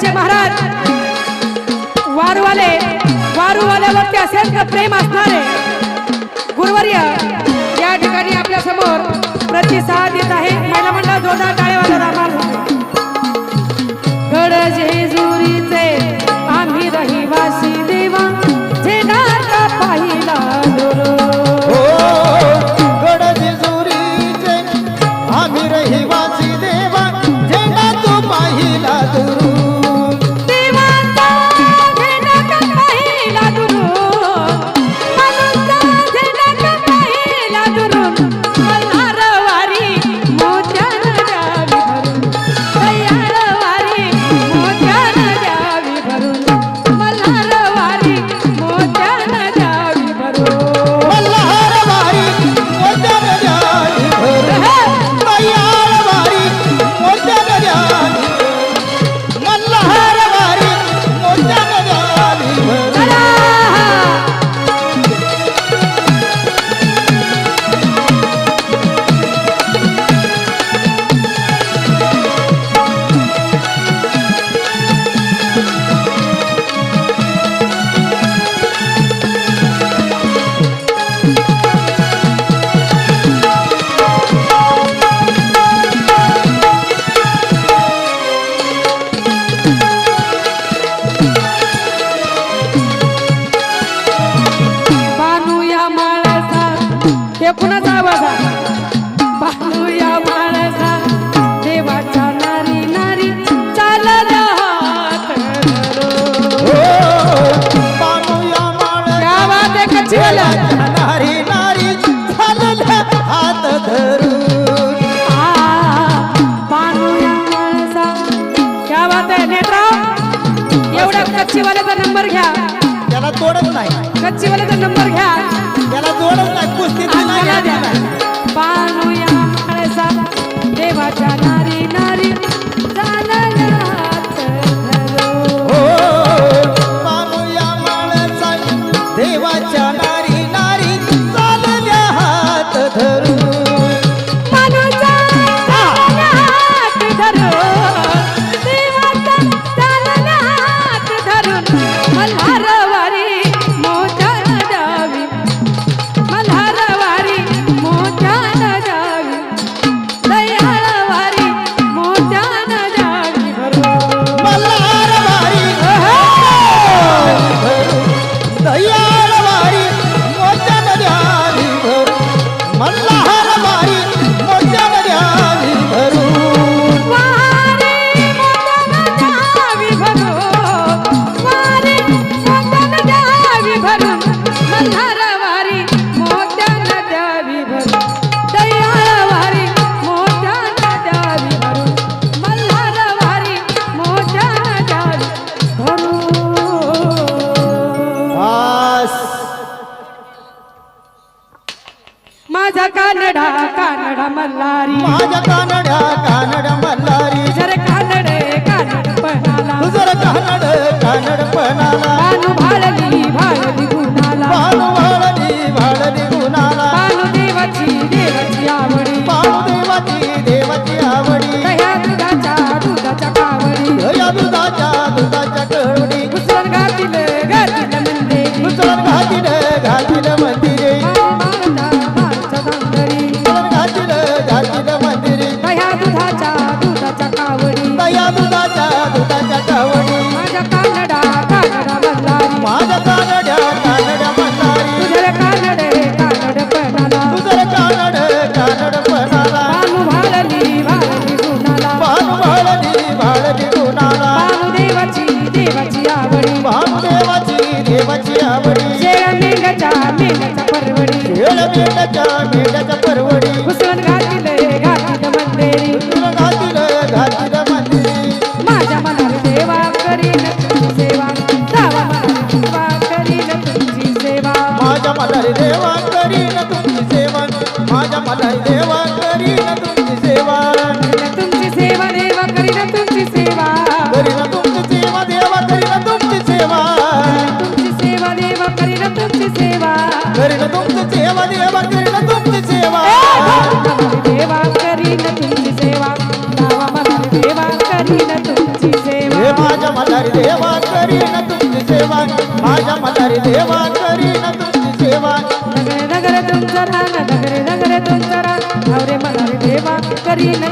तुकारामाचे महाराज. वारूवाले वारूवाल्यावरती असेल तर प्रेम असणारे गुरुवर्य या ठिकाणी आपल्यासमोर नारी नारी झालं हात धरू क्या बात आहे एवढ्या कच्चीवाल्याचा नंबर घ्या. त्याला तोडत नाही. कच्चीवाल्याचा नंबर घ्या. त्याला तोडत नाही कुस्ती द्या पानूया देवाच्या माझ्या कानड्या कानड्या डचा मेडचा करीन तुमची सेवा देवा करीन तुमची सेवा. देवा करीन तुमची सेवा. धावा मधारी देवा सेवा. हे माझ्या मधारी देवा करीन तुमची सेवा. माझ्या मधारी देवा करीन तुमची सेवा. नगरे नगरे तुमचा ना नगरे तुमचा ना धावरे मधारी देवा करीन